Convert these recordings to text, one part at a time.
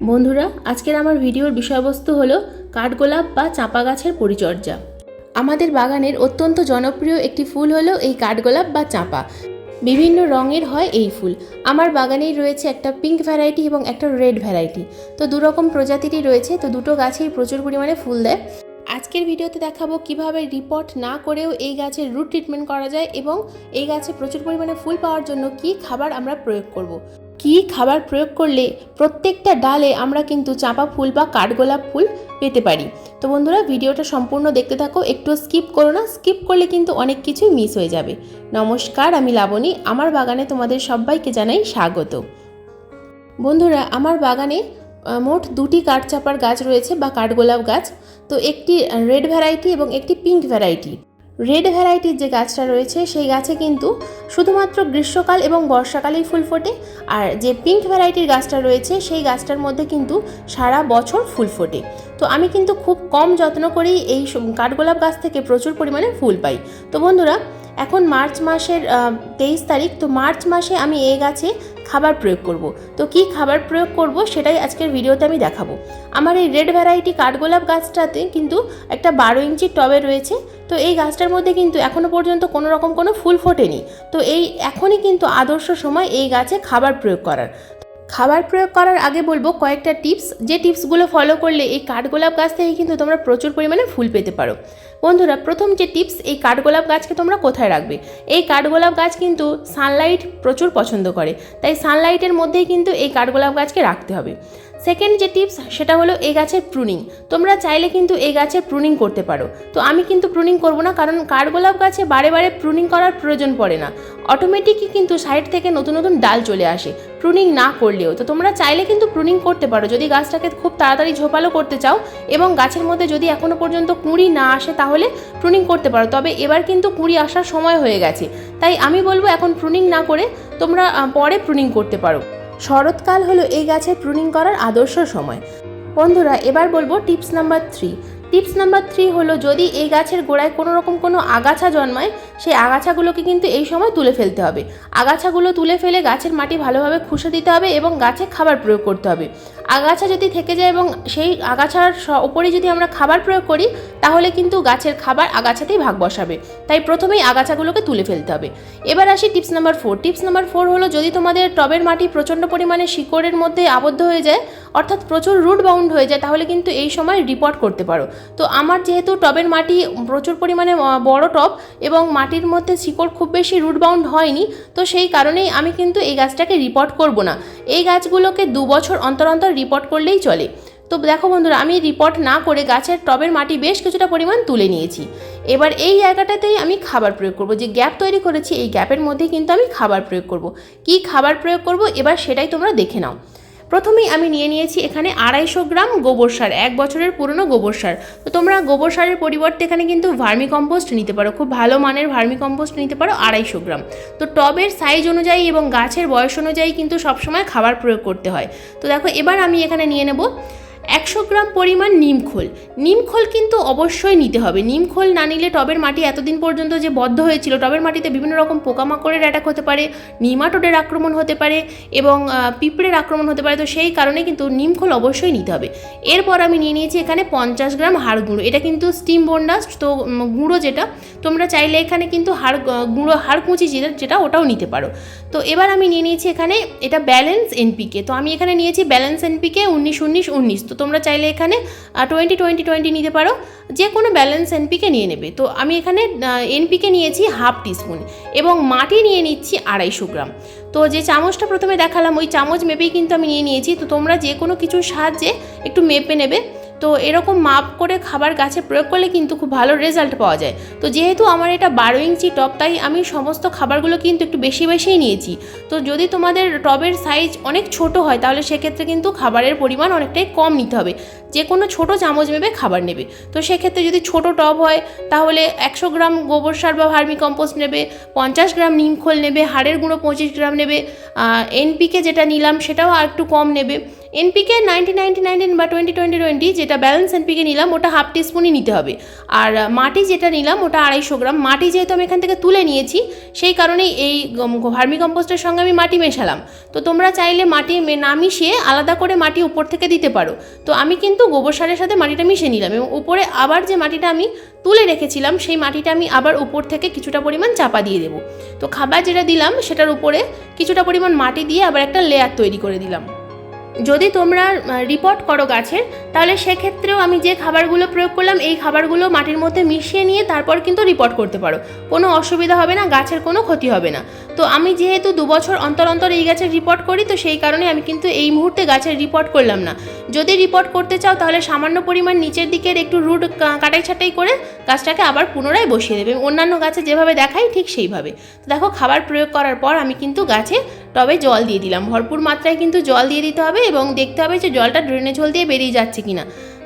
বন্ধুরা, আজকের আমার ভিডিওর বিষয়বস্তু হলো কাঠগোলাপ বা চাঁপা গাছের পরিচর্যা। আমাদের বাগানের অত্যন্ত জনপ্রিয় একটি ফুল হলো এই কাঠগোলাপ বা চাঁপা। বিভিন্ন রঙের হয় এই ফুল। আমার বাগানেই রয়েছে একটা পিঙ্ক ভ্যারাইটি এবং একটা রেড ভ্যারাইটি তো দুরকম প্রজাতিরই রয়েছে, তো দুটো গাছেই প্রচুর পরিমাণে ফুল দেয়। আজকের ভিডিওতে দেখাবো কীভাবে রিপোর্ট না করেও এই গাছের রুট ট্রিটমেন্ট করা যায় এবং এই গাছে প্রচুর পরিমাণে ফুল পাওয়ার জন্য কি খাবার আমরা প্রয়োগ করব। কি খাবার প্রয়োগ করলে প্রত্যেকটা ডালে আমরা কিন্তু চাঁপা ফুল বা কাঠগোলাপ ফুল পেতে পারি? তো বন্ধুরা, ভিডিওটা সম্পূর্ণ দেখতে থাকো। একটু স্কিপ করো না। স্কিপ করলে কিন্তু অনেক কিছুই মিস হয়ে যাবে। নমস্কার, আমি লাবণী। আমার বাগানে তোমাদের সবাইকে জানাই স্বাগত। বন্ধুরা, আমার বাগানে মোট দুটি কাঠচাপার গাছ রয়েছে বা কাঠগোলাপ গাছ। তো একটি রেড ভ্যারাইটি এবং একটি পিঙ্ক ভ্যারাইটি রেড ভ্যারাইটির যে গাছটা রয়েছে, সেই গাছে কিন্তু শুধুমাত্র গ্রীষ্মকাল এবং বর্ষাকালেই ফুল ফোটে। আর যে পিঙ্ক ভ্যারাইটির গাছটা রয়েছে, সেই গাছটার মধ্যে কিন্তু সারা বছর ফুল ফোটে। তো আমি কিন্তু খুব কম যত্ন করেই এই কাঠগোলাপ গাছ থেকে প্রচুর পরিমাণে ফুল পাই। তো বন্ধুরা, এখন মার্চ মাসের তেইশ তারিখ, তো মার্চ মাসে আমি এই গাছে খাবার প্রয়োগ করব। তো কি খাবার প্রয়োগ করব সেটাই আজকের ভিডিওতে আমি দেখাবো। আমার এই রেড ভ্যারাইটি কাঠগোলাপ গাছটাতে কিন্তু একটা বারো ইঞ্চির টবে রয়েছে। তো এই গাছটার মধ্যে কিন্তু এখনও পর্যন্ত কোনো রকম কোনো ফুল ফোটেনি। তো এই এখনই কিন্তু আদর্শ সময় এই গাছে খাবার প্রয়োগ করার। খাবার প্রয়োগ করার আগে বলব কয়েকটা টিপস। যে টিপসগুলো ফলো করলে এই কাঠগোলাপ গাছ থেকে কিন্তু তোমরা প্রচুর পরিমাণে ফুল পেতে পারো। বন্ধুরা, প্রথম যে টিপস এই কাঠগোলাপ গাছকে তোমরা কোথায় রাখবে? এই কাঠগোলাপ গাছ কিন্তু সানলাইট প্রচুর পছন্দ করে, তাই সানলাইটের মধ্যেই কিন্তু এই কাঠগোলাপ গাছকে রাখতে হবে। সেকেন্ড যে টিপস সেটা হলো এই গাছের প্রুনিং তোমরা চাইলে কিন্তু এই গাছের প্রুনিং করতে পারো। তো আমি কিন্তু প্রুনিং করব না, কারণ কাঠগোলাপ গাছে বারে বারে প্রুনিং করার প্রয়োজন পড়ে না। অটোমেটিকই কিন্তু সাইড থেকে নতুন নতুন ডাল চলে আসে। প্রুনিং না করলেও, তো তোমরা চাইলে কিন্তু প্রুনিং করতে পারো। যদি গাছটাকে খুব তাড়াতাড়ি ঝোপালো করতে চাও এবং গাছের মধ্যে যদি এখনও পর্যন্ত কুঁড়ি না আসে, তাহলে প্রুনিং করতে পারো। তবে এবার কিন্তু কুঁড়ি আসার সময় হয়ে গেছে। তাই আমি বলব এখন প্রুনিং না করে তোমরা পরে প্রুনিং করতে পারো। শরৎকাল হলো এই গাছের প্রুনিং করার আদর্শ সময়। বন্ধুরা, এবার বলব tips number three tips number three হলো, যদি এই গাছের গোড়ায় কোনো রকম কোনো আগাছা জন্মায়, সেই আগাছাগুলোকে কিন্তু এই সময় তুলে ফেলতে হবে। আগাছাগুলো তুলে ফেলে গাছের মাটি ভালোভাবে খুশে দিতে হবে এবং গাছে খাবার প্রয়োগ করতে হবে। আগাছা যদি থেকে যায় এবং সেই আগাছার ওপরে যদি আমরা খাবার প্রয়োগ করি, তাহলে কিন্তু গাছের খাবার আগাছাতেই ভাগ বসাবে। তাই প্রথমেই আগাছাগুলোকে তুলে ফেলতে হবে। এবার আসি tips number four. Tips number four হলো, যদি তোমাদের টবের মাটি প্রচণ্ড পরিমাণে শিকড়ের মধ্যে আবদ্ধ হয়ে যায়, অর্থাৎ প্রচুর রুট বাউন্ড হয়ে যায়, তাহলে কিন্তু এই সময় রিপোর্ট করতে পারো। তো আমার যেহেতু টবের মাটি প্রচুর পরিমাণে বড় টব এবং মাটির মধ্যে শিকড় খুব বেশি রুট বাউন্ড হয়নি, তো সেই কারণেই আমি কিন্তু এই গাছটাকে রিপোর্ট করব না। এই গাছগুলোকে দু বছর অন্তর অন্তর রিপোর্ট করলেই চলে। তো দেখো বন্ধুরা, আমি রিপোর্ট না করে গাছের টবের মাটি বেশ কিছুটা পরিমাণ তুলে নিয়েছি। এবার এই জায়গাটাতেই আমি খাবার প্রয়োগ করব। যে গ্যাপ তৈরি করেছি, এই গ্যাপের মধ্যেই কিন্তু আমি খাবার প্রয়োগ করব। কি খাবার প্রয়োগ করব? এবার সেটাই তোমরা দেখে নাও। প্রথমেই আমি নিয়ে নিয়েছি এখানে আড়াইশো গ্রাম গোবর সার, এক বছরের পুরনো গোবর সার। তো তোমরা গোবর সারের পরিবর্তে এখানে কিন্তু ভার্মি কম্পোস্ট নিতে পারো, খুব ভালো মানের ভার্মি কম্পোস্ট নিতে পারো আড়াইশো গ্রাম। তো টবের সাইজ অনুযায়ী এবং গাছের বয়স অনুযায়ী কিন্তু সবসময় খাবার প্রয়োগ করতে হয়। তো দেখো, এবার আমি এখানে নিয়ে নেব একশো গ্রাম পরিমাণ নিমখোল নিমখোল কিন্তু অবশ্যই নিতে হবে। নিমখোল না নিলে টবের মাটি এতদিন পর্যন্ত যে বদ্ধ হয়েছিল, টবের মাটিতে বিভিন্ন রকম পোকামাকড়ের অ্যাটাক হতে পারে, নিমাটোডের আক্রমণ হতে পারে এবং পিঁপড়ের আক্রমণ হতে পারে। তো সেই কারণে কিন্তু নিমখোল অবশ্যই নিতে হবে। এরপর আমি নিয়ে নিয়েছি এখানে পঞ্চাশ গ্রাম হাড় গুঁড়ো। এটা কিন্তু স্টিম বন্ডাস্ট তো গুঁড়ো যেটা, তোমরা চাইলে এখানে কিন্তু হাড় গুঁড়ো, হাড় কুচি যেটা ওটাও নিতে পারো। তো এবার আমি নিয়ে নিয়েছি এখানে এটা ব্যালেন্স এনপিকে তো আমি এখানে নিয়েছি ব্যালেন্স এনপিকে উনিশ উনিশ উনিশ। তো তোমরা চাইলে এখানে টোয়েন্টি টোয়েন্টি টোয়েন্টি নিতে পারো। যে কোনো ব্যালেন্স এনপিকে নিয়ে নেবে। তো আমি এখানে এনপিকে নিয়েছি হাফ টিস্পুন এবং মাটি নিয়ে নিচ্ছি আড়াইশো গ্রাম। তো যে চামচটা প্রথমে দেখালাম, ওই চামচ মেপেই কিন্তু আমি নিয়ে নিয়েছি। তো তোমরা যে কোনো কিছুর সাহায্যে একটু মেপে নেবে। তো এরকম মাপ করে খাবার গাছে প্রয়োগ করলে কিন্তু খুব ভালো রেজাল্ট পাওয়া যায়। তো যেহেতু আমার এটা বারো ইঞ্চি টব, তাই আমি সমস্ত খাবারগুলো কিন্তু একটু বেশি বেশিই নিয়েছি। তো যদি তোমাদের টবের সাইজ অনেক ছোট হয়, তাহলে সেক্ষেত্রে কিন্তু খাবারের পরিমাণ অনেকটাই কম নিতে হবে। যে কোনো ছোট চামচ নেবে খাবার নেবে। তো সেক্ষেত্রে যদি ছোট টব হয়, তাহলে একশো গ্রাম গোবর সার বা ভার্মি কম্পোস্ট নেবে, পঞ্চাশ গ্রাম নিমখোল নেবে, হাড়ের গুঁড়ো পঁচিশ গ্রাম নেবে এনপিকে যেটা নিলাম সেটাও আর একটু কম নেবে। এনপিকে নাইনটি নাইনটি নাইনটিন বা টোয়েন্টি টোয়েন্টি টোয়েন্টি যেটা ব্যালেন্স এনপিকে নিলাম, ওটা হাফ টিস্পুনই নিতে হবে। আর মাটি যেটা নিলাম, ওটা আড়াইশো গ্রাম। মাটি যেহেতু আমি এখান থেকে তুলে নিয়েছি, সেই কারণেই এই ভার্মি কম্পোস্টের সঙ্গে আমি মাটি মেশালাম। তো তোমরা চাইলে মাটি না মিশিয়ে আলাদা করে মাটি উপর থেকে দিতে পারো। তো আমি কিন্তু গোবর সারের সাথে মাটিটা মিশিয়ে নিলাম এবং উপরে আবার যে মাটিটা আমি তুলে রেখেছিলাম, সেই মাটিটা আমি আবার উপর থেকে কিছুটা পরিমাণ চাপা দিয়ে দেবো। তো খাবার যেটা দিলাম, সেটার উপরে কিছুটা পরিমাণ মাটি দিয়ে আবার একটা লেয়ার তৈরি করে দিলাম। যদি তোমরা রিপোর্ট করো গাছের, তাহলে সেক্ষেত্রেও আমি যে খাবারগুলো প্রয়োগ করলাম, এই খাবারগুলো মাটির মধ্যে মিশিয়ে নিয়ে তারপর কিন্তু রিপোর্ট করতে পারো। কোনো অসুবিধা হবে না, গাছের কোনো ক্ষতি হবে না। তো আমি যেহেতু দু বছর অন্তর অন্তর এই গাছের রিপোর্ট করি, তো সেই কারণে আমি কিন্তু এই মুহূর্তে গাছের রিপোর্ট করলাম না। যদি রিপোর্ট করতে চাও, তাহলে সামান্য পরিমাণ নিচের দিকের একটু রুট কাটাই ছাটাই করে গাছটাকে আবার পুনরায় বসিয়ে দেবে। অন্যান্য গাছে যেভাবে দেখাই, ঠিক সেইভাবে। তো দেখো, খাবার প্রয়োগ করার পর আমি কিন্তু গাছে টবে জল দিয়ে দিলাম। ভরপুর মাত্রায় কিন্তু জল দিয়ে দিতে হবে এবং দেখতে হবে যে জলটা ড্রেনেজ হোল দিয়ে বেরিয়ে যাচ্ছে কিনা।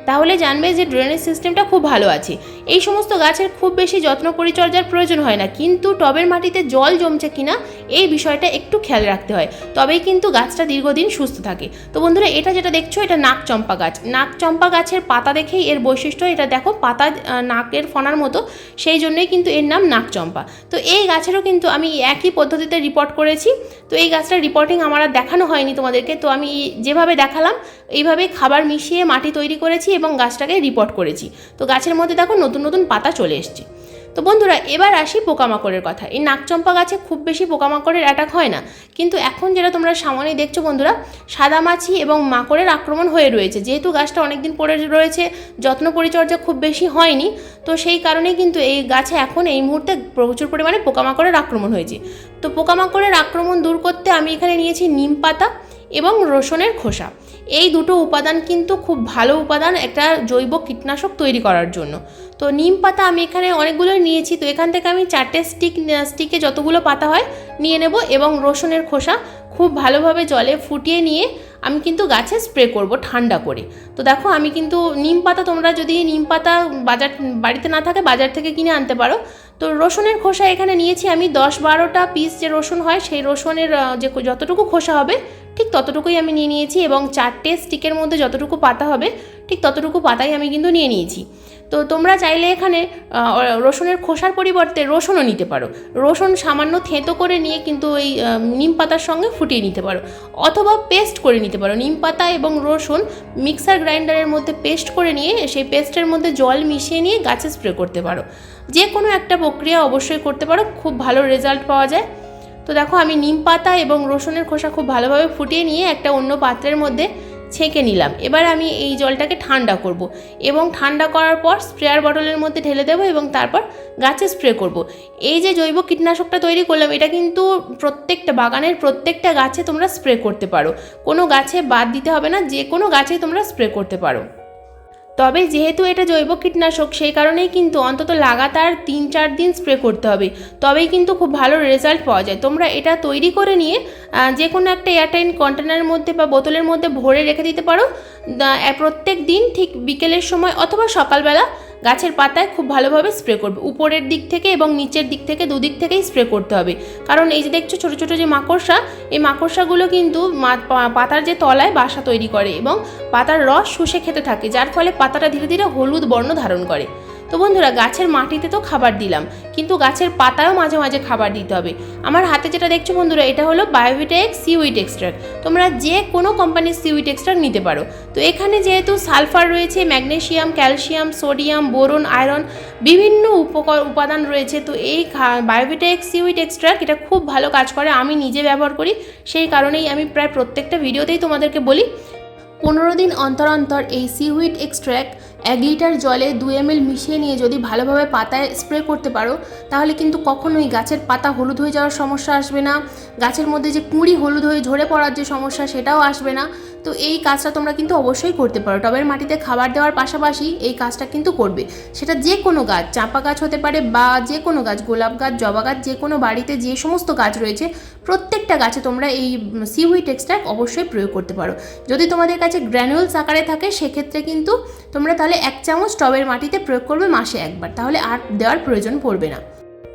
তাহলে জানবে যে ড্রেনেজ সিস্টেমটা খুব ভালো আছে। এই সমস্ত গাছের খুব বেশি যত্ন পরিচর্যার প্রয়োজন হয় না, কিন্তু টবের মাটিতে জল জমছে কিনা এই বিষয়টা একটু খেয়াল রাখতে হয়। তবেই কিন্তু গাছটা দীর্ঘদিন সুস্থ থাকে। তো বন্ধুরা, এটা যেটা দেখছ, এটা নাক চম্পা গাছ। নাক চম্পা গাছের পাতা দেখেই এর বৈশিষ্ট্য, এটা দেখো, পাতা নাকের ফনার মতো। সেই জন্যই কিন্তু এর নাম নাক চম্পা তো এই গাছেরও কিন্তু আমি একই পদ্ধতিতে রিপোর্ট করেছি। তো এই গাছটার রিপোর্টিং আমার আর দেখানো হয়নি তোমাদেরকে। তো আমি যেভাবে দেখালাম, এইভাবে খাবার মিশিয়ে মাটি তৈরি করেছি। এবং গাছটাকে রিপোর্ট করেছি। তো গাছের মধ্যে দেখো নতুন নতুন পাতা চলে এসছে। তো বন্ধুরা, এবার আসি পোকামাকড়ের কথা। এই নাকচম্পা গাছে খুব বেশি পোকামাকড়ের অ্যাটাক হয় না। কিন্তু এখন যেটা তোমরা সামনে দেখছ বন্ধুরা সাদামাছি এবং মাকড়ের আক্রমণ হয়ে রয়েছে। যেহেতু গাছটা অনেকদিন পড়ে রয়েছে, যত্ন পরিচর্যা খুব বেশি হয়নি, তো সেই কারণেই কিন্তু এই গাছে এখন এই মুহূর্তে প্রচুর পরিমাণে পোকামাকড়ের আক্রমণ হয়েছে। তো পোকামাকড়ের আক্রমণ দূর করতে আমি এখানে নিয়েছি নিম পাতা এবং রসুনের খোসা। এই দুটো উপাদান কিন্তু খুব ভালো উপাদান একটা জৈব কীটনাশক তৈরি করার জন্য। তো নিম পাতা আমি এখানে অনেকগুলো নিয়েছি, তো এখান থেকে আমি চারটে স্টিক স্টিকে যতগুলো পাতা হয় নিয়ে নেব এবং রসুনের খোসা খুব ভালোভাবে জলে ফুটিয়ে নিয়ে আমি কিন্তু গাছে স্প্রে করব ঠান্ডা করে। তো দেখো আমি কিন্তু নিম পাতা তোমরা যদি নিম পাতা বাজার, বাড়িতে না থাকে বাজার থেকে কিনে আনতে পারো তো রসুনের খোসা এখানে নিয়েছি আমি দশ বারোটা পিস যে রসুন হয়, সেই রসুনের যে যতটুকু খোসা হবে, ঠিক ততটুকুই আমি নিয়ে নিয়েছি এবং চারটে স্টিকের মধ্যে যতটুকু পাতা হবে, ঠিক ততটুকু পাতাই আমি কিন্তু নিয়ে নিয়েছি। তো তোমরা চাইলে এখানে রসুনের খোসার পরিবর্তে রসুনও নিতে পারো। রসুন সামান্য থেঁতো করে নিয়ে কিন্তু ওই নিম পাতার সঙ্গে ফুটিয়ে নিতে পারো। অথবা পেস্ট করে নিতে পারো। নিম পাতা এবং রসুন মিক্সার গ্রাইন্ডারের মধ্যে পেস্ট করে নিয়ে সেই পেস্টের মধ্যে জল মিশিয়ে নিয়ে গাছে স্প্রে করতে পারো। যে কোনো একটা প্রক্রিয়া অবশ্যই করতে পারো। খুব ভালো রেজাল্ট পাওয়া যায়। তো দেখো আমি নিম পাতা এবং রসুনের খোসা খুব ভালোভাবে ফুটিয়ে নিয়ে একটা অন্য পাত্রের মধ্যে ছেঁকে নিলাম। এবার আমি এই জলটাকে ঠান্ডা করব এবং ঠান্ডা করার পর স্প্রেয়ার বটলের মধ্যে ঢেলে দেবো এবং তারপর গাছে স্প্রে করব। এই যে জৈব কীটনাশকটা তৈরি করলাম, এটা কিন্তু প্রত্যেকটা বাগানের প্রত্যেকটা গাছে তোমরা স্প্রে করতে পারো। কোনো গাছে বাদ দিতে হবে না, যে কোনো গাছে তোমরা স্প্রে করতে পারো। তবে যেহেতু এটা জৈব কীটনাশক, সেই কারণেই কিন্তু অন্তত লাগাতার তিন চার দিন স্প্রে করতে হবে। তবেই কিন্তু খুব ভালো রেজাল্ট পাওয়া যায়। তোমরা এটা তৈরি করে নিয়ে যে কোনো একটা এয়ারটাইন কন্টেনারের মধ্যে বা বোতলের মধ্যে ভরে রেখে দিতে পারো। প্রত্যেক দিন ঠিক বিকেলের সময় অথবা সকালবেলা গাছের পাতায় খুব ভালোভাবে স্প্রে করবে। উপরের দিক থেকে এবং নিচের দিক থেকে দুদিক থেকেই স্প্রে করতে হবে। কারণ এই যে দেখছ ছোটো ছোটো যে মাকড়সা, এই মাকড়সাগুলো কিন্তু পাতার যে তলায় বাসা তৈরি করে এবং পাতার রস শুষে খেতে থাকে, যার ফলে পাতাটা ধীরে ধীরে হলুদ বর্ণ ধারণ করে। তো বন্ধুরা, গাছের মাটিতে তো খাবার দিলাম, কিন্তু গাছের পাতায়ও মাঝে মাঝে খাবার দিতে হবে। আমার হাতে যেটা দেখছ বন্ধুরা, এটা হলো বায়োভিটেক সিউইট এক্সট্রাক্ট তোমরা যে কোনো কোম্পানির সিউইট এক্সট্রাক্ট নিতে পারো। তো এখানে যেহেতু সালফার রয়েছে magnesium calcium, sodium, boron, iron বিভিন্ন উপকর উপাদান রয়েছে, তো এই বায়োভিটেক সিউইট এক্সট্রাক্ট এটা খুব ভালো কাজ করে, আমি নিজে ব্যবহার করি। সেই কারণেই আমি প্রায় প্রত্যেকটা ভিডিওতেই তোমাদেরকে বলি, পনেরো দিন অন্তর অন্তর এই সিউইট এক্সট্র্যাক্ট এক লিটার জলে দু এম এল মিশিয়ে নিয়ে যদি ভালোভাবে পাতায় স্প্রে করতে পারো, তাহলে কিন্তু কখনোই গাছের পাতা হলুদ হয়ে যাওয়ার সমস্যা আসবে না। গাছের মধ্যে যে কুঁড়ি হলুদ হয়ে ঝরে পড়ার যে সমস্যা, সেটাও আসবে না। তো এই কাজটা তোমরা কিন্তু অবশ্যই করতে পারো। টবের মাটিতে খাবার দেওয়ার পাশাপাশি এই কাজটা কিন্তু করবে। সেটা যে কোনো গাছ, চাঁপা গাছ হতে পারে বা যে কোনো গাছ, গোলাপ গাছ, জবা গাছ, যে কোনো বাড়িতে যে সমস্ত গাছ রয়েছে, প্রত্যেকটা গাছে তোমরা এই সিউইট এক্সট্রাক্ট অবশ্যই প্রয়োগ করতে পারো। যদি তোমাদের কাছে গ্র্যানুলস আকারে থাকে, সেক্ষেত্রে কিন্তু তোমরা তাহলে এক চামচ টবের মাটিতে প্রয়োগ করবে মাসে একবার, তাহলে আর দেওয়ার প্রয়োজন পড়বে না।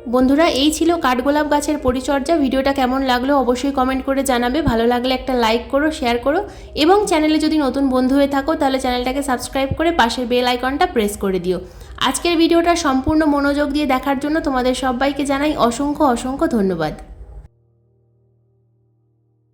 বন্ধুরা, এই ছিল কাঠগোলাপ গাছের পরিচর্যা। ভিডিওটা কেমন লাগল অবশ্যই কমেন্ট করে জানাবে। ভালো লাগলে একটা লাইক করো শেয়ার করো। এবং চ্যানেলে যদি নতুন বন্ধু হয়ে থাকো, তাহলে চ্যানেলটাকে সাবস্ক্রাইব করে পাশের বেল আইকনটা প্রেস করে দিও। আজকের ভিডিওটা সম্পূর্ণ মনোযোগ দিয়ে দেখার জন্য তোমাদের সবাইকে জানাই অসংখ্য অসংখ্য ধন্যবাদ।